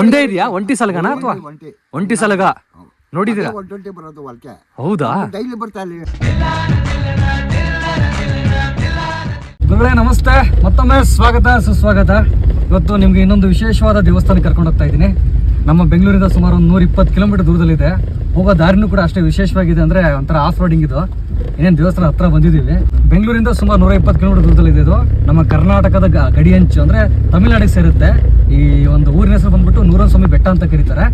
ಒಂದೇ ಇದೆಯಾ? ಒಂಟಿ ಸಲಗನ ಅಥವಾ ಒಂಟಿ ಒಂಟಿ. ಸಲಗ? ನೋಡಿದೀರಾ ಒನ್ ಟ್ವೆಂಟಿ ಬರೋದು ಹೊಲಕ್ಕೆ ಹೌದಾ? ಡೈಲಿ ಬರ್ತಾ ಇಲ್ಲಿ ನಮಸ್ತೆ. ಮತ್ತೊಮ್ಮೆ ಸ್ವಾಗತ ಸುಸ್ವಾಗತ. ಇವತ್ತು ನಿಮ್ಗೆ ಇನ್ನೊಂದು ವಿಶೇಷವಾದ ದೇವಸ್ಥಾನ ಕರ್ಕೊಂಡು ಹೋಗ್ತಾ ಇದ್ದೀನಿ. ನಮ್ಮ ಬೆಂಗಳೂರಿಂದ ಸುಮಾರು ಒಂದು ನೂರ ಇಪ್ಪತ್ತು ಕಿಲೋಮೀಟರ್ ದೂರದಲ್ಲಿದೆ. ಹೋಗೋ ದಾರಿನೂ ಕೂಡ ಅಷ್ಟೇ ವಿಶೇಷವಾಗಿದೆ ಅಂದರೆ ಒಂಥರ ಆಫ್ ರೋಡಿಂಗ್ ಇದು. ಏನೇನು ದೇವಸ್ಥಾನ ಹತ್ರ ಬಂದಿದ್ದೀವಿ. ಬೆಂಗಳೂರಿಂದ ಸುಮಾರು ನೂರ ಇಪ್ಪತ್ತು ಕಿಲೋಮೀಟರ್ ದೂರದಲ್ಲಿದೆ ಇದು. ನಮ್ಮ ಕರ್ನಾಟಕದ ಗಡಿಯಂಚು ಅಂದರೆ ತಮಿಳ್ನಾಡಿಗೆ ಸೇರುತ್ತೆ. ಈ ಒಂದು ಊರಿನ ಹೆಸರು ಬಂದ್ಬಿಟ್ಟು ನೂರನ್ ಸ್ವಾಮಿ ಬೆಟ್ಟ ಅಂತ ಕರೀತಾರೆ.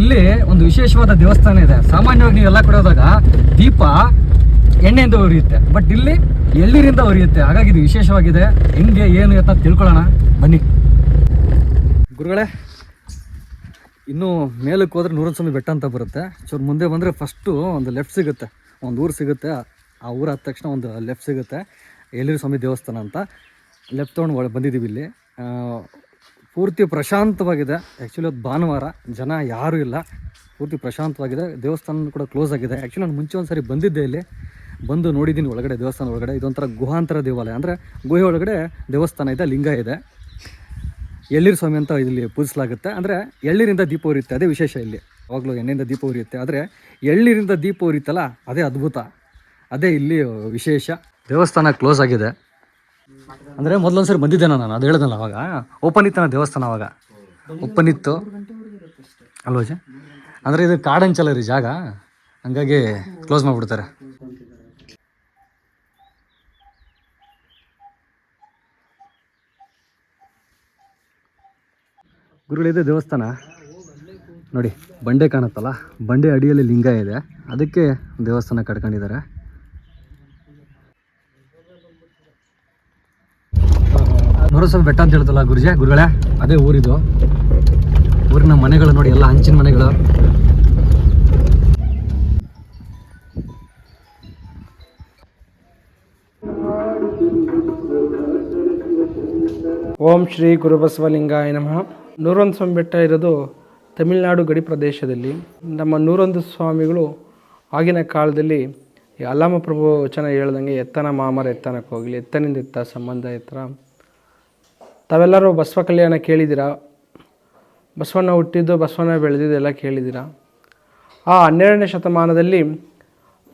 ಇಲ್ಲಿ ಒಂದು ವಿಶೇಷವಾದ ದೇವಸ್ಥಾನ ಇದೆ. ಸಾಮಾನ್ಯವಾಗಿ ನೀವೆಲ್ಲ ಕಡೆ ಹೋದಾಗ ದೀಪ ಎಣ್ಣೆಯಿಂದ ಉರಿಯುತ್ತೆ ಬಟ್ ಇಲ್ಲಿ ಎಳ್ಳೀರಿಂದ ಉರಿಯುತ್ತೆ ಹಾಗಾಗಿ ಇದು ವಿಶೇಷವಾಗಿದೆ. ಹೆಂಗೆ, ಏನು ಅಂತ ತಿಳ್ಕೊಳ್ಳೋಣ. ಬನ್ನಿ. ಗುರುಗಳೇ ಇನ್ನು ಮೇಲಕ್ಕೆ ಹೋದ್ರೆ ನೂರನ್ ಸ್ವಾಮಿ ಬೆಟ್ಟ ಅಂತ ಬರುತ್ತೆ. ಚೂರು ಮುಂದೆ ಬಂದರೆ ಫಸ್ಟು ಒಂದು ಲೆಫ್ಟ್ ಸಿಗುತ್ತೆ. ಒಂದು ಊರು ಸಿಗುತ್ತೆ. ಆ ಊರು ಆದ ತಕ್ಷಣ ಒಂದು ಲೆಫ್ಟ್ ಸಿಗುತ್ತೆ. ಎಲ್ಲಿರು ಸ್ವಾಮಿ ದೇವಸ್ಥಾನ ಅಂತ. ಲೆಫ್ಟ್ ತೊಗೊಂಡು ಒಳಗೆ ಬಂದಿದ್ದೀವಿ ಇಲ್ಲಿ. ಪೂರ್ತಿ ಪ್ರಶಾಂತವಾಗಿದೆ. ಆ್ಯಕ್ಚುಲಿ ಅದು ಭಾನುವಾರ. ಜನ ಯಾರೂ ಇಲ್ಲ. ಪೂರ್ತಿ ಪ್ರಶಾಂತವಾಗಿದೆ. ದೇವಸ್ಥಾನ ಕೂಡ ಕ್ಲೋಸ್ ಆಗಿದೆ. ಆ್ಯಕ್ಚುಲಿ ನಾನು ಮುಂಚೆ ಒಂದು ಸಾರಿ ಬಂದಿದ್ದೆ ಇಲ್ಲಿ. ಬಂದು ನೋಡಿದ್ದೀನಿ ಒಳಗಡೆ, ದೇವಸ್ಥಾನ ಒಳಗಡೆ. ಇದೊಂಥರ ಗುಹಾಂತರ ದೇವಾಲಯ. ಅಂದರೆ ಗುಹೆ ಒಳಗಡೆ ದೇವಸ್ಥಾನ ಇದೆ, ಲಿಂಗ ಇದೆ. ಎಳ್ಳೀರು ಸ್ವಾಮಿ ಅಂತ ಇಲ್ಲಿ ಪೂಜಿಸಲಾಗುತ್ತೆ. ಅಂದರೆ ಎಳ್ಳೀರಿಂದ ದೀಪ ಉರಿಯುತ್ತೆ, ಅದೇ ವಿಶೇಷ ಇಲ್ಲಿ. ಯಾವಾಗಲೂ ಎಣ್ಣೆಯಿಂದ ದೀಪ ಉರಿಯುತ್ತೆ. ಆದರೆ ಎಳ್ಳೀರಿಂದ ದೀಪ ಉರಿಯುತ್ತಲ್ಲ ಅದೇ ಅದ್ಭುತ. ಅದೇ ಇಲ್ಲಿ ವಿಶೇಷ. ದೇವಸ್ಥಾನ ಕ್ಲೋಸ್ ಆಗಿದೆ. ಅಂದರೆ ಮೊದಲೊಂದ್ಸರಿ ಬಂದಿದ್ದೆ ನಾನು, ಅದು ಹೇಳ್ದಲ್ಲ ಅವಾಗ. ಓಪನ್ ಇತ್ತು ದೇವಸ್ಥಾನ ಅವಾಗ. ಓಪನ್ ಇತ್ತು ಅಲ್ವಾ? ಅಂದರೆ ಇದು ಕಾಡಂಚಲ ರೀ ಜಾಗ. ಹಂಗಾಗಿ ಕ್ಲೋಸ್ ಮಾಡಿಬಿಡ್ತಾರೆ. ಗುರುಗಳಿದೆ ದೇವಸ್ಥಾನ. ನೋಡಿ, ಬಂಡೆ ಕಾಣುತ್ತಲ್ಲ, ಬಂಡೆ ಅಡಿಯಲ್ಲಿ ಲಿಂಗ ಇದೆ. ಅದಕ್ಕೆ ದೇವಸ್ಥಾನ ಕಟ್ಕೊಂಡಿದ್ದಾರೆ. ನೋರಸ್ವಾಮಿ ಬೆಟ್ಟ ಅಂತ ಹೇಳ್ತಲ್ಲ ಗುರುಜೆ, ಗುರುಗಳೇ, ಅದೇ ಊರಿದು. ಊರಿನ ಮನೆಗಳು ನೋಡಿ, ಎಲ್ಲ ಹಂಚಿನ ಮನೆಗಳು. ಓಂ ಶ್ರೀ ಗುರುಬಸವಲಿಂಗಾಯ ನಮಃ. ನೂರೊಂದು ಸ್ವಾಮಿ ಬೆಟ್ಟ ಇರೋದು ತಮಿಳುನಾಡು ಗಡಿ ಪ್ರದೇಶದಲ್ಲಿ. ನಮ್ಮ ನೂರೊಂದು ಸ್ವಾಮಿಗಳು ಆಗಿನ ಕಾಲದಲ್ಲಿ ಅಲ್ಲಮ ಪ್ರಭು ವಚನ ಹೇಳ್ದಂಗೆ ಎತ್ತನ ಮಾಮರ ಎತ್ತನಕ್ಕೆ ಹೋಗಲಿ, ಎತ್ತನಿಂದ ಎತ್ತ ಸಂಬಂಧ ಎತ್ತರ. ತಾವೆಲ್ಲರೂ ಬಸವ ಕಲ್ಯಾಣ ಕೇಳಿದ್ದೀರಾ? ಬಸವಣ್ಣ ಹುಟ್ಟಿದ್ದು, ಬಸವಣ್ಣ ಬೆಳೆದಿದ್ದು ಎಲ್ಲ ಕೇಳಿದ್ದೀರಾ? ಆ ಹನ್ನೆರಡನೇ ಶತಮಾನದಲ್ಲಿ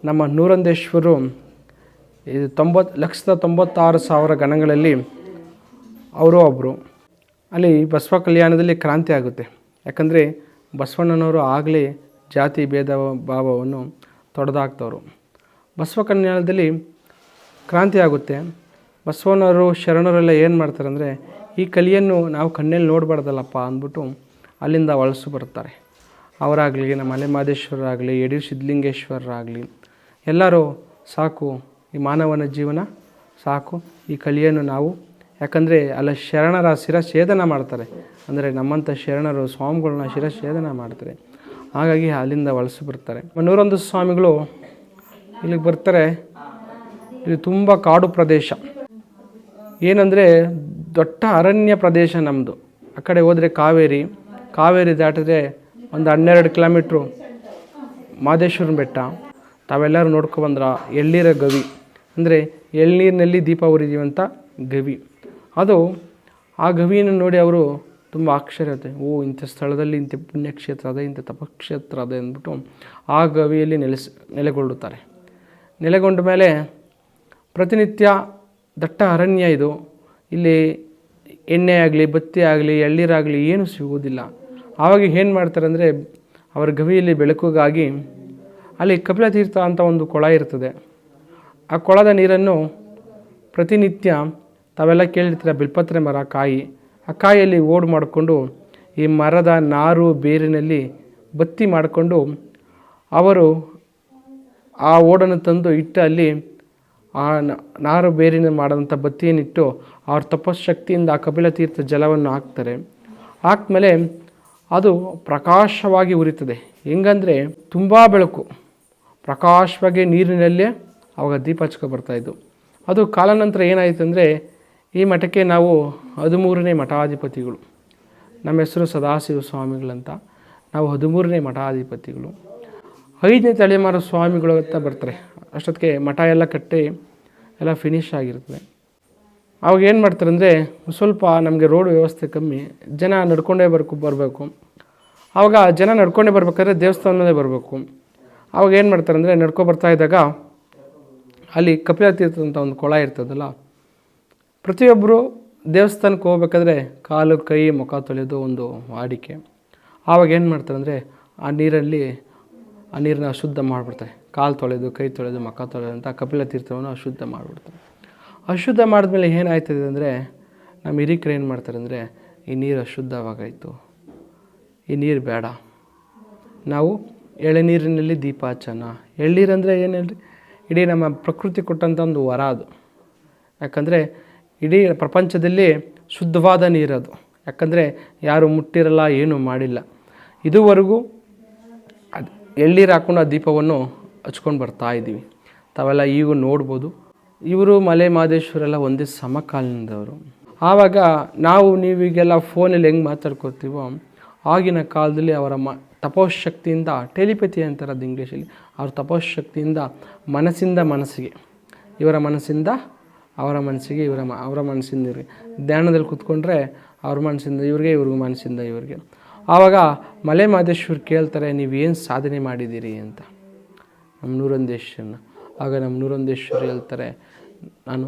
ನಮ್ಮ ನೂರಂದೇಶ್ವರು ಇದು ತೊಂಬತ್ತು ಲಕ್ಷದ ತೊಂಬತ್ತಾರು ಸಾವಿರ ಗಣಗಳಲ್ಲಿ ಅವರು ಒಬ್ಬರು ಅಲ್ಲಿ ಬಸವ ಕಲ್ಯಾಣದಲ್ಲಿ ಕ್ರಾಂತಿ ಆಗುತ್ತೆ. ಯಾಕಂದರೆ ಬಸವಣ್ಣನವರು ಆಗಲೇ ಜಾತಿ ಭೇದ ಭಾವವನ್ನು ತೊಡೆದಾಕ್ತವರು. ಬಸವ ಕಲ್ಯಾಣದಲ್ಲಿ ಕ್ರಾಂತಿ ಆಗುತ್ತೆ. ಬಸವಣ್ಣವರು ಶರಣರೆಲ್ಲ ಏನು ಮಾಡ್ತಾರೆ ಅಂದರೆ ಈ ಕಲಿಯನ್ನು ನಾವು ಕಣ್ಣಲ್ಲಿ ನೋಡಬಾರ್ದಲ್ಲಪ್ಪ ಅಂದ್ಬಿಟ್ಟು ಅಲ್ಲಿಂದ ವಲಸು ಬರ್ತಾರೆ ಅವರಾಗಲಿ, ನಮ್ಮ ಮಲೆ ಮಹದೇಶ್ವರರಾಗಲಿ ಯಡಿಯೂರು ಸಿದ್ಧಲಿಂಗೇಶ್ವರರಾಗಲಿ, ಎಲ್ಲರೂ ಸಾಕು ಈ ಮಾನವನ ಜೀವನ, ಸಾಕು ಈ ಕಲಿಯನ್ನು ನಾವು ಯಾಕಂದರೆ ಅಲ್ಲಿ ಶರಣರ ಶಿರಛೇದನ ಮಾಡ್ತಾರೆ. ಅಂದರೆ ನಮ್ಮಂಥ ಶರಣರು ಸ್ವಾಮಿಗಳನ್ನ ಶಿರಛೇದನ ಮಾಡ್ತಾರೆ. ಹಾಗಾಗಿ ಅಲ್ಲಿಂದ ವಲಸು ಬರ್ತಾರೆ. ನೂರೊಂದು ಸ್ವಾಮಿಗಳು ಇಲ್ಲಿಗೆ ಬರ್ತಾರೆ. ಇದು ತುಂಬ ಕಾಡು ಪ್ರದೇಶ. ಏನಂದರೆ ದೊಡ್ಡ ಅರಣ್ಯ ಪ್ರದೇಶ ನಮ್ಮದು ಆ ಕಡೆ ಹೋದರೆ ಕಾವೇರಿ. ಕಾವೇರಿ ದಾಟಿದ್ರೆ ಒಂದು ಹನ್ನೆರಡು ಕಿಲೋಮೀಟ್ರು ಮಾದೇಶ್ವರನ ಬೆಟ್ಟ. ತಾವೆಲ್ಲರೂ ನೋಡ್ಕೊಬಂದ್ರ ಎಳ್ಳೀರ ಗವಿ. ಅಂದರೆ ಎಳ್ನೀರಿನಲ್ಲಿ ದೀಪ ಉರಿದೀವಂಥ ಗವಿ. ಅದು ಆ ಗವಿಯನ್ನು ನೋಡಿ ಅವರು ತುಂಬ ಆಶ್ಚರ್ಯತೆ ಓ, ಇಂಥ ಸ್ಥಳದಲ್ಲಿ ಇಂಥ ಪುಣ್ಯಕ್ಷೇತ್ರ ಅದೇ, ಇಂಥ ತಪಕ್ಷೇತ್ರ ಅದೇ ಅಂದ್ಬಿಟ್ಟು ಆ ಗವಿಯಲ್ಲಿ ನೆಲೆಸ್, ನೆಲೆಗೊಳ್ಳುತ್ತಾರೆ. ನೆಲೆಗೊಂಡ ಮೇಲೆ ಪ್ರತಿನಿತ್ಯ ದಟ್ಟ ಅರಣ್ಯ ಇದು. ಇಲ್ಲಿ ಎಣ್ಣೆ ಆಗಲಿ, ಬತ್ತಿ ಆಗಲಿ ಎಳ್ಳೀರಾಗಲಿ ಏನೂ ಸಿಗುವುದಿಲ್ಲ. ಆವಾಗ ಏನು ಮಾಡ್ತಾರೆ ಅಂದರೆ ಅವರ ಗವಿಯಲ್ಲಿ ಬೆಳಕಿಗಾಗಿ ಅಲ್ಲಿ ಕಪಿಲತೀರ್ಥ ಅಂತ ಒಂದು ಕೊಳ ಇರ್ತದೆ. ಆ ಕೊಳದ ನೀರನ್ನು ಪ್ರತಿನಿತ್ಯ ತಾವೆಲ್ಲ ಕೇಳಿರ್ತೀರ, ಬಿಲ್ಪತ್ರೆ ಮರ ಕಾಯಿ. ಆ ಕಾಯಿಯಲ್ಲಿ ಓಡ್ ಮಾಡಿಕೊಂಡು, ಈ ಮರದ ನಾರು ಬೇರಿನಲ್ಲಿ ಬತ್ತಿ ಮಾಡಿಕೊಂಡು ಅವರು ಆ ಓಡನ್ನು ತಂದು ಇಟ್ಟು ಅಲ್ಲಿ ಆ ನಾರು ಬೇರಿನ ಮಾಡಿದಂಥ ಬತ್ತಿಯನ್ನಿಟ್ಟು ಅವ್ರ ತಪಶಕ್ತಿಯಿಂದ ಆ ಕಪಿಲ ತೀರ್ಥ ಜಲವನ್ನು ಹಾಕ್ತಾರೆ. ಹಾಕ್ಮೇಲೆ ಅದು ಪ್ರಕಾಶವಾಗಿ ಉರಿತದೆ. ಹೆಂಗಂದರೆ ತುಂಬ ಬೆಳಕು. ಪ್ರಕಾಶವಾಗಿ ನೀರಿನಲ್ಲೇ ಅವಾಗ ದೀಪ ಹಚ್ಕೊ ಬರ್ತಾಯಿದ್ದು ಅದು ಕಾಲಾನಂತರ ಏನಾಯಿತು ಅಂದರೆ ಈ ಮಠಕ್ಕೆ ನಾವು ಹದಿಮೂರನೇ ಮಠಾಧಿಪತಿಗಳು. ನಮ್ಮ ಹೆಸರು ಸದಾಶಿವ ಸ್ವಾಮಿಗಳಂತ. ನಾವು ಹದಿಮೂರನೇ ಮಠಾಧಿಪತಿಗಳು. ಐದನೇ ತಲೆಮಾರು ಸ್ವಾಮಿಗಳು ಅಂತ ಬರ್ತಾರೆ. ಅಷ್ಟೊತ್ತಿಗೆ ಮಠ ಎಲ್ಲ ಕಟ್ಟಿ ಎಲ್ಲ ಫಿನಿಶ್ ಆಗಿರ್ತದೆ. ಅವಾಗ ಏನು ಮಾಡ್ತಾರೆ ಅಂದರೆ ಸ್ವಲ್ಪ ನಮಗೆ ರೋಡ್ ವ್ಯವಸ್ಥೆ ಕಮ್ಮಿ, ಜನ ನಡ್ಕೊಂಡೇ ಬರ್ಕು ಬರಬೇಕು. ಆವಾಗ ಜನ ನಡ್ಕೊಂಡೇ ಬರ್ಬೇಕಾದ್ರೆ ದೇವಸ್ಥಾನದೇ ಬರಬೇಕು. ಅವಾಗ ಏನು ಮಾಡ್ತಾರೆ ಅಂದರೆ ನಡ್ಕೊ ಬರ್ತಾ ಇದ್ದಾಗ ಅಲ್ಲಿ ಕಪಿಲ ತೀರ್ಥ ಅಂತ ಒಂದು ಕೊಳ ಇರ್ತದಲ್ಲ ಪ್ರತಿಯೊಬ್ಬರು ದೇವಸ್ಥಾನಕ್ಕೆ ಹೋಗ್ಬೇಕಾದ್ರೆ ಕಾಲು ಕೈ ಮುಖ ತೊಳೆಯೋದು ಒಂದು ವಾಡಿಕೆ. ಆವಾಗ ಏನು ಮಾಡ್ತಾರೆ ಅಂದರೆ ಆ ನೀರಲ್ಲಿ ಆ ನೀರನ್ನ ಅಶುದ್ಧ ಮಾಡಿಬಿಡ್ತಾರೆ. ಕಾಲು ತೊಳೆದು, ಕೈ ತೊಳೆದು, ಮುಖ ತೊಳೆದು ಅಂತ ಕಪಿಲ ತೀರ್ಥವನ್ನು ಅಶುದ್ಧ ಮಾಡಿಬಿಡ್ತಾರೆ. ಅಶುದ್ಧ ಮಾಡಿದ್ಮೇಲೆ ಏನಾಯ್ತದೆ ಅಂದರೆ ನಮ್ಮ ಹಿರಿಕರು ಏನು ಮಾಡ್ತಾರೆ ಅಂದರೆ ಈ ನೀರು ಅಶುದ್ಧವಾಗಾಯಿತು. ಈ ನೀರು ಬೇಡ. ನಾವು ಎಳೆನೀರಿನಲ್ಲಿ ದೀಪ ಹಚ್ಚೋಣ ಎಳ್ಳೀರಂದರೆ ಏನು ಹೇಳ್ರಿ? ಇಡೀ ನಮ್ಮ ಪ್ರಕೃತಿ ಕೊಟ್ಟಂಥ ಒಂದು ವರ ಅದು. ಯಾಕಂದರೆ ಇಡೀ ಪ್ರಪಂಚದಲ್ಲಿ ಶುದ್ಧವಾದ ನೀರದು. ಯಾಕಂದರೆ ಯಾರು ಮುಟ್ಟಿರಲ್ಲ, ಏನೂ ಮಾಡಿಲ್ಲ. ಇದುವರೆಗೂ ಅದು ಎಳ್ನೀರು ಹಾಕೊಂಡು ಆ ದೀಪವನ್ನು ಹಚ್ಕೊಂಡು ಬರ್ತಾ ಇದ್ದೀವಿ. ತಾವೆಲ್ಲ ಈಗ ನೋಡ್ಬೋದು. ಇವರು ಮಲೆ ಮಹದೇಶ್ವರೆಲ್ಲ ಒಂದೇ ಸಮಕಾಲೀನದವರು. ಆವಾಗ ನಾವು ನೀವೀಗೆಲ್ಲ ಫೋನಲ್ಲಿ ಹೆಂಗೆ ಮಾತಾಡ್ಕೋತೀವೋ, ಆಗಿನ ಕಾಲದಲ್ಲಿ ಅವರ ಮ, ತಪೋಶಕ್ತಿಯಿಂದ, ಟೆಲಿಪತಿ ಅಂತಾರೆ ಅದು ಇಂಗ್ಲೀಷಲ್ಲಿ, ಅವ್ರ ತಪೋಶಕ್ತಿಯಿಂದ ಮನಸ್ಸಿಂದ ಮನಸ್ಸಿಗೆ, ಇವರ ಮನಸ್ಸಿಂದ ಅವರ ಮನಸ್ಸಿಗೆ ಇವರ ಮ, ಅವರ ಮನಸ್ಸಿಂದ ಇವ್ರಿಗೆ. ಧ್ಯಾನದಲ್ಲಿ ಕೂತ್ಕೊಂಡ್ರೆ ಅವ್ರ ಮನಸ್ಸಿಂದ ಇವ್ರಿಗೆ ಇವ್ರಿಗೆ ಮನಸ್ಸಿಂದ ಇವ್ರಿಗೆ. ಆವಾಗ ಮಲೆ ಮಾದೇಶ್ವರ್ ಕೇಳ್ತಾರೆ, ನೀವೇನು ಸಾಧನೆ ಮಾಡಿದ್ದೀರಿ ಅಂತ. ನಮ್ಮ ನೂರಂದೇಶ್ವರನ. ಆಗ ನಮ್ಮ ನೂರಂದೇಶ್ವರ್ ಹೇಳ್ತಾರೆ, ನಾನು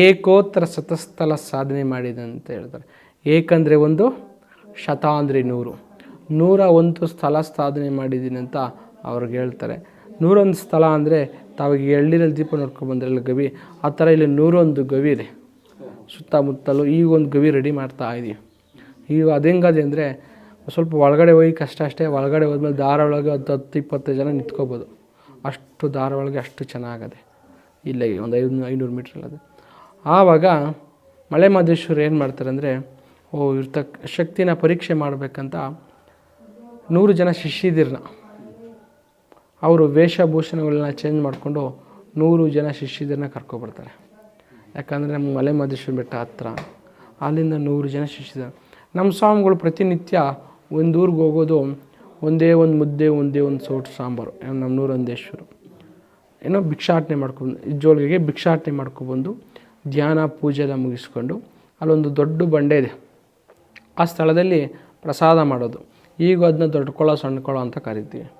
ಏಕೋತ್ತರ ಸತಸ್ಥಲ ಸಾಧನೆ ಮಾಡಿದೆ ಅಂತ ಹೇಳ್ತಾರೆ. ಏಕಂದರೆ ಒಂದು ಶತ ಅಂದರೆ ನೂರು. ನೂರ ಒಂದು ಸ್ಥಳ ಸಾಧನೆ ಮಾಡಿದ್ದೀನಿ ಅಂತ ಅವ್ರಿಗೆ ಹೇಳ್ತಾರೆ. ನೂರೊಂದು ಸ್ಥಳ ಅಂದರೆ ತಾವಾಗ ಎಳ್ನೀರಲ್ಲಿ ದೀಪ ನೋಡ್ಕೊಂಡು ಬಂದ್ರಲ್ಲ ಗವಿ, ಆ ಥರ ಇಲ್ಲಿ ನೂರೊಂದು ಗವಿ ಇದೆ. ಸುತ್ತಮುತ್ತಲು ಈಗ ಒಂದು ಗವಿ ರೆಡಿ ಮಾಡ್ತಾ ಇದೀವಿ. ಈಗ ಅದು ಹೆಂಗದೆ ಅಂದರೆ ಸ್ವಲ್ಪ ಒಳಗಡೆ ಹೋಗಿ ಕಷ್ಟ ಅಷ್ಟೇ, ಒಳಗಡೆ ಹೋದ್ಮೇಲೆ ದಾರ ಒಳಗೆ ಹತ್ತು ಹತ್ತು ಇಪ್ಪತ್ತು ಜನ ನಿಂತ್ಕೋಬೋದು. ಅಷ್ಟು ದಾರ ಒಳಗೆ ಅಷ್ಟು ಚೆನ್ನಾಗದೆ. ಇಲ್ಲೇ ಒಂದು ಐದು ಐನೂರು ಮೀಟ್ರ್ ಅದು ಆವಾಗ ಮಳೆ ಮಹದೇಶ್ವರ ಏನು ಮಾಡ್ತಾರೆ ಅಂದರೆ, ಓ ಇರ್ತಕ್ಕ ಶಕ್ತಿನ ಪರೀಕ್ಷೆ ಮಾಡಬೇಕಂತ ನೂರು ಜನ ಶಿಷ್ಯದಿರನ್ನ ಅವರು ವೇಷಭೂಷಣಗಳನ್ನ ಚೇಂಜ್ ಮಾಡಿಕೊಂಡು ನೂರು ಜನ ಶಿಷ್ಯರನ್ನ ಕರ್ಕೊಬರ್ತಾರೆ. ಯಾಕಂದರೆ ನಮ್ಮ ಮಲೆ ಮಹದೇಶ್ವರ ಬೆಟ್ಟ ಹತ್ರ, ಅಲ್ಲಿಂದ ನೂರು ಜನ ಶಿಷ್ಯರು. ನಮ್ಮ ಸ್ವಾಮಿಗಳು ಪ್ರತಿನಿತ್ಯ ಒಂದು ಊರಿಗೆ ಹೋಗೋದು ಒಂದೇ ಒಂದು ಮುದ್ದೆ, ಒಂದೇ ಒಂದು ಸೋಟು ಸಾಂಬಾರು. ನಮ್ಮ ನೂರಂದೇಶ್ವರು ಏನೋ ಭಿಕ್ಷಾಟನೆ ಮಾಡ್ಕೊಂಡು ಜೋಳಿಗೆಗೆ ಭಿಕ್ಷಾಟನೆ ಮಾಡ್ಕೊಬಂದು ಧ್ಯಾನ ಪೂಜೆ ಎಲ್ಲ ಮುಗಿಸ್ಕೊಂಡು ಅಲ್ಲೊಂದು ದೊಡ್ಡ ಬಂಡೆ ಇದೆ. ಆ ಸ್ಥಳದಲ್ಲಿ ಪ್ರಸಾದ ಮಾಡೋದು. ಈಗ ಅದನ್ನ ದೊಡ್ಡ ಕೊಳ, ಸಣ್ಣ ಕೊಳ ಅಂತ ಕರಿತೀವಿ.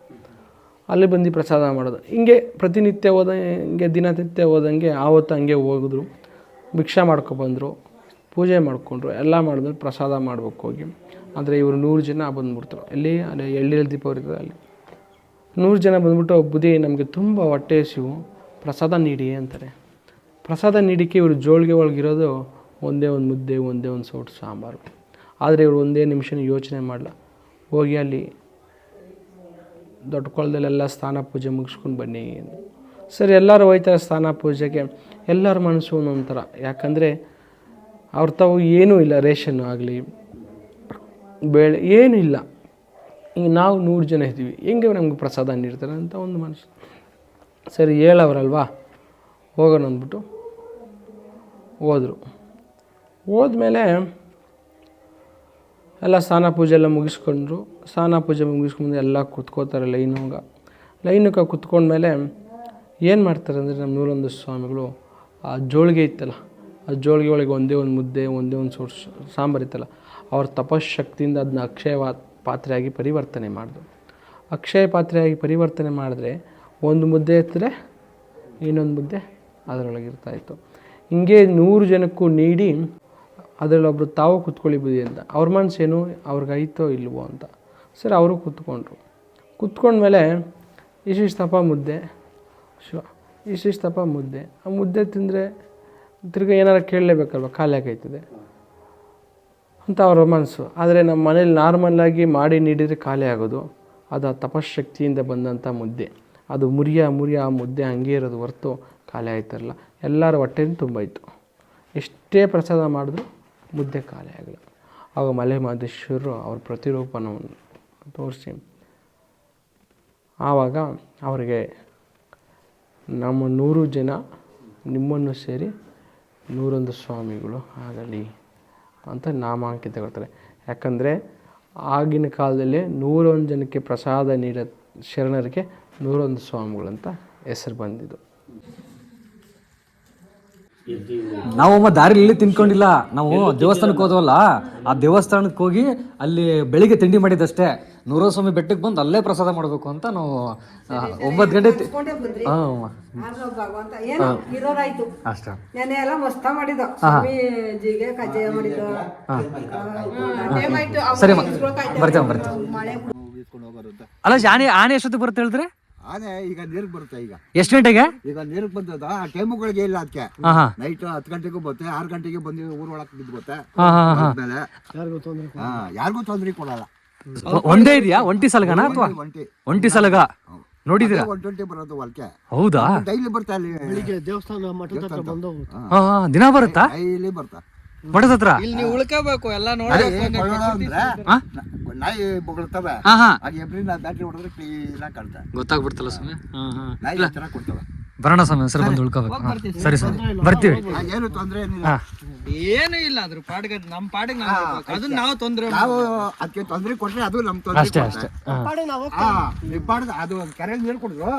ಅಲ್ಲಿ ಬಂದು ಪ್ರಸಾದ ಮಾಡೋದು. ಹಿಂಗೆ ಪ್ರತಿನಿತ್ಯ ಹೋದ ಹಿಂಗೆ ದಿನನಿತ್ಯ ಹೋದಂಗೆ ಆವತ್ತು ಹಂಗೆ ಹೋಗಿದ್ರು. ಭಿಕ್ಷಾ ಮಾಡ್ಕೊಬಂದರು ಪೂಜೆ ಮಾಡಿಕೊಂಡ್ರು, ಎಲ್ಲ ಮಾಡಿದ್ರು, ಪ್ರಸಾದ ಮಾಡ್ಬೇಕು ಹೋಗಿ. ಆದರೆ ಇವರು ನೂರು ಜನ ಬಂದ್ಬಿಡ್ತಾರೆ. ಎಲ್ಲಿ? ಅಲ್ಲಿ ಎಳ್ಳಿಲ್ ದೀಪ ಇರ್ತದೆ ಅಲ್ಲಿ. ನೂರು ಜನ ಬಂದ್ಬಿಟ್ಟು ಬುದ್ಧಿ ನಮಗೆ ತುಂಬ ಹೊಟ್ಟೆ ಹಸಿವು. ಪ್ರಸಾದ ನೀಡಿ ಅಂತಾರೆ. ಪ್ರಸಾದ ನೀಡಿಕೆ ಇವರು ಜೋಳಿಗೆ ಒಳಗಿರೋದು ಒಂದೇ ಒಂದು ಮುದ್ದೆ, ಒಂದೇ ಒಂದು ಸೌಟು ಸಾಂಬಾರು. ಆದರೆ ಇವರು ಒಂದೇ ನಿಮಿಷ ಯೋಚನೆ ಮಾಡಲ್ಲ ಹೋಗಿ ಅಲ್ಲಿ ದೊಡ್ಡ ಕೊಳದಲ್ಲೆಲ್ಲ ಸ್ನಾನ ಪೂಜೆ ಮುಗಿಸ್ಕೊಂಡು ಬನ್ನಿ ಸರಿ, ಎಲ್ಲರೂ ಹೋಯ್ತಾರೆ ಸ್ನಾನ ಪೂಜೆಗೆ. ಎಲ್ಲರ ಮನಸ್ಸು ಒಂದೊಂಥರ ಥರ. ಯಾಕಂದರೆ ಅವ್ರ ತಾವು ಏನೂ ಇಲ್ಲ, ರೇಷನ್ ಆಗಲಿ, ಬೇಳೆ ಏನೂ ಇಲ್ಲ. ಈಗ ನಾವು ನೂರು ಜನ ಇದ್ದೀವಿ. ಹೆಂಗೆ ನಮ್ಗೆ ಪ್ರಸಾದ ನೀಡ್ತಾರೆ ಅಂತ ಒಂದು ಮನಸ್ಸು. ಸರಿ, ಹೇಳವ್ರಲ್ವಾ? ಹೋಗೋಣ ಅಂದ್ಬಿಟ್ಟು ಹೋದರು. ಹೋದ್ಮೇಲೆ ಎಲ್ಲ ಸ್ನಾನ ಪೂಜೆ ಎಲ್ಲ ಮುಗಿಸ್ಕೊಂಡ್ರು. ಸ್ನಾನ ಪೂಜೆ ಮುಗಿಸ್ಕೊಂಡು ಎಲ್ಲ ಕುತ್ಕೋತಾರೆ ಹಂಗೆ. ಲೈನಕ್ಕೆ ಕುತ್ಕೊಂಡ್ಮೇಲೆ ಏನು ಮಾಡ್ತಾರೆ ಅಂದರೆ ನಮ್ಮ ನೂರೊಂದು ಸ್ವಾಮಿಗಳು, ಆ ಜೋಳಿಗೆ ಇತ್ತಲ್ಲ, ಆ ಜೋಳಿಗೆ ಒಳಗೆ ಒಂದೇ ಒಂದು ಮುದ್ದೆ, ಒಂದೇ ಒಂದು ಸೋರ್ಸ್ ಸಾಂಬಾರು ಇತ್ತಲ್ಲ, ಅವ್ರ ತಪಶಕ್ತಿಯಿಂದ ಅದನ್ನ ಅಕ್ಷಯ ಪಾತ್ರೆಯಾಗಿ ಪರಿವರ್ತನೆ ಮಾಡಿದ್ರು ಅಕ್ಷಯ ಪಾತ್ರೆಯಾಗಿ ಪರಿವರ್ತನೆ ಮಾಡಿದ್ರೆ ಒಂದು ಮುದ್ದೆ ಎತ್ತಿದ್ರೆ ಇನ್ನೊಂದು ಮುದ್ದೆ ಅದರೊಳಗೆ ಇರ್ತಾಯಿತ್ತು ಹಿಂಗೆ ನೂರು ಜನಕ್ಕೂ ನೀಡಿ ಅದರಲ್ಲಿ ಒಬ್ಬರು ತಾವು ಕೂತ್ಕೊಳ್ಳಿ ಬುದ್ಧಿ ಅಂತ. ಅವ್ರ ಮನಸ್ಸೇನು ಅವ್ರಿಗಾಯ್ತೋ ಇಲ್ವೋ ಅಂತ. ಸರಿ, ಅವರು ಕೂತ್ಕೊಂಡ್ರು. ಕೂತ್ಕೊಂಡ್ಮೇಲೆ ಇಷ್ಟಿಷ್ಟಪ್ಪ ಮುದ್ದೆ. ಶಿವ ಇಷ್ಟಿಷ್ಟಪ್ಪ ಮುದ್ದೆ. ಆ ಮುದ್ದೆ ತಿಂದರೆ ತಿರ್ಗ ಏನಾರು ಕೇಳಲೇಬೇಕಲ್ವ? ಖಾಲಿ ಆಗೈತದೆ ಅಂತ ಅವ್ರ ಮನಸ್ಸು ಆದರೆ ನಮ್ಮ ಮನೇಲಿ ನಾರ್ಮಲ್ಲಾಗಿ ಮಾಡಿ ನೀಡಿದರೆ ಖಾಲಿ ಆಗೋದು. ಅದು ಆ ತಪಶಕ್ತಿಯಿಂದ ಬಂದಂಥ ಮುದ್ದೆ. ಅದು ಮುರಿಯ ಮುರಿಯ ಆ ಮುದ್ದೆ ಹಂಗೆ ಇರೋದು ಹೊರ್ತು ಖಾಲಿ ಆಯ್ತಾರಲ್ಲ ಎಲ್ಲರ ಹೊಟ್ಟೆನೂ ಇತ್ತು ಎಷ್ಟೇ ಪ್ರಸಾದ ಮಾಡಿದ್ರು ಮುದ್ದೆ ಖಾಲಿ ಆಗಲಿ. ಆಗ ಮಲೆ ಮಹದೇಶ್ವರರು ಅವ್ರ ಪ್ರತಿರೂಪಣವನ್ನು ತೋರಿಸಿ. ಆವಾಗ ಅವರಿಗೆ ನಮ್ಮ ನೂರು ಜನ ನಿಮ್ಮನ್ನು ಸೇರಿ ನೂರೊಂದು ಸ್ವಾಮಿಗಳು ಆಗಲಿ ಅಂತ ನಾಮಾಂಕಿತ ಕೊಡ್ತಾರೆ. ಯಾಕಂದರೆ ಆಗಿನ ಕಾಲದಲ್ಲಿ ನೂರೊಂದು ಜನಕ್ಕೆ ಪ್ರಸಾದ ನೀಡ ಶರಣರಿಗೆ ನೂರೊಂದು ಸ್ವಾಮಿಗಳು ಅಂತ ಹೆಸರು ಬಂದಿದ್ದು. ನಾವೊಮ್ಮ ದಾರಿಲಿ ತಿನ್ಕೊಂಡಿಲ್ಲ. ನಾವು ದೇವಸ್ಥಾನಕ್ಕೆ ಹೋದವಲ್ಲ ಆ ದೇವಸ್ಥಾನಕ್ಕೆ ಹೋಗಿ ಅಲ್ಲಿ ಬೆಳಿಗ್ಗೆ ತಿಂಡಿ ಮಾಡಿದಷ್ಟೇ ನೂರೋ ಸ್ವಾಮಿ ಬೆಟ್ಟಕ್ಕೆ ಬಂದು ಅಲ್ಲೇ ಪ್ರಸಾದ ಮಾಡಬೇಕು ಅಂತ ನಾವು ಒಂಬತ್ತು ಗಂಟೆ ಅಷ್ಟೇ. ಸರಿ ಬರ್ತೀವಿ ಬರ್ತೀವಿ. ಅಲ್ಲ ಆನೆ ಆನೆ ಎಷ್ಟೊತ್ತಿಗೆ ಬರುತ್ತೆ ಹೇಳಿದ್ರೆ? ಆನೆ ಈಗ ನೀರಿಗೆ ಬರುತ್ತೆ ಈಗ. ಎಷ್ಟು ಗಂಟೆಗೆ? ಈಗ ನೀರಿಗೆ ಬಂದದ ಆ ಟೈಮುಗಳಿಗೆ ಇಲ್ಲ ಅದಕ್ಕೆ ಹಾ ಹಾ. ನೈಟ್ ಹತ್ತು ಗಂಟೆಗೂ ಬರುತ್ತೆ ಆರು ಗಂಟೆಗೆ ಬಂದು ಊರ್ ಒಳಗೆ ಬಿದ್ದು ಬರುತ್ತೆ ಹಾ ಹಾ ಹಾ. ಆದ್ಮೇಲೆ ಹಾ ಯಾರಿಗೂ ತೊಂದರೆ ಕೊಡಲ್ಲ. ಒ- ಒಂದೇ ಇದೆಯಾ? ಒಂಟಿ ಸಲಗನ ಅಥವಾ? ಒಂಟಿ. ಒಂಟಿ ಸಲಗ? ನೋಡಿದೀರಾ ಒನ್ ಟ್ವೆಂಟಿ ಬರೋದು ಹೊಲಕ್ಕೆ ಹೌದಾ? ಡೈಲಿ ಬರ್ತಾ ಅಲ್ಲಿ. ದೇವಸ್ಥಾನ ಮಠದ ಹತ್ರ ಬಂದು ಹಾ, ದಿನ ಬರುತ್ತಾ? ಡೈಲಿ ಬರ್ತಾ. ಮಠದ ಹತ್ರ? ನೀವು ಉಳ್ಕೋಬೇಕು ಎಲ್ಲ ನಾಯಿ ಬಗಳೋದು ಅಂದ್ರೆ ನಾಯಿ ಬೊಗಳ್ತವೆ. ಆಗ ಎಬ್ರಿನ ಬ್ಯಾಟ್ರಿ ಹೊಡೆದ್ರೆ ಕ್ಲೀನ್ ಆಗಿ ಕಾಣ್ತವೆ. ಗೊತ್ತಾಗ್ಬಿಡ್ತಲ್ಲ ಸ್ವಾಮಿ? ಹಾ ಹಾ. ನಾಯಿ ತರ ಕೊಡ್ತವೆ. ಬರೋಣ ಸ್ವಾಮಿ ಸರ್ ಬಂದು ಉಳ್ಕೋಬೇಕು. ಸರಿ ಸರಿ ಬರ್ತೀವಿ. ಏನು ತೊಂದ್ರೆ ಏನಿಲ್ಲ. ಏನು ಇಲ್ಲ ಅದ್ರ ಪಾಡಿಗೆ ನಮ್ಮ ಪಾಡಿಗೆ ನಾವು ಅದನ್ನ ನಾವು ತೊಂದ್ರೆ ನಾವು ಅದಕ್ಕೆ ತೊಂದ್ರೆ ಕೊಟ್ರೆ ಅದು ನಮ್ ತೊಂದ್ರೆ ಅಷ್ಟೇ ಅಷ್ಟೇ. ಹಾ. ನಿ ನಿಪ್ಪಾಡ್ದ ಅದು ಕೆರೆ ನೀರು ಕುಡಿದ್ರು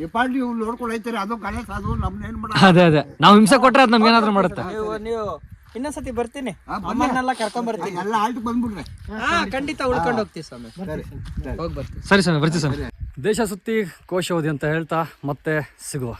ನಿಪ್ಪಾಡ್ ನೀವು ನೋಡ್ಕೊಂಡು ಹೋಯ್ತಾರೆ ಅದು ಗಣೇಶ ಅದು ನಮ್ನ ಏನ್ ಮಾಡ ಅದೇ ಅದೇ. ನಾವು ಹಿಂಸೆ ಕೊಟ್ರೆ ಅದು ನಮ್ಗೆ ಏನಾದ್ರು ಮಾಡುತ್ತೆ. ನೀವು ನೀವು ಇನ್ನೊಂದ್ಸತಿ ಬರ್ತೀನಿ. ಅಮ್ಮನ್ನೆಲ್ಲ ಕರ್ಕೊಂಡ್ ಬರ್ತೀನಿ. ಎಲ್ಲ ಆಲ್ಟ್ ಬಂದ್ಬಿಡ್ರೆ. ಹಾ ಖಂಡಿತ ಉಳ್ಕೊಂಡು ಹೋಗ್ತೀವಿ ಸ್ವಾಮಿ. ಹೋಗಿ ಬರ್ತೀವಿ ಸರಿ ಸ್ವಾಮಿ ಬರ್ತೀವಿ ಸ್ವಾಮಿ. ದೇಶ ಸುತ್ತಿ ಕೋಶ ಓದಿ ಅಂತ ಹೇಳ್ತಾ ಮತ್ತೆ ಸಿಗುವ.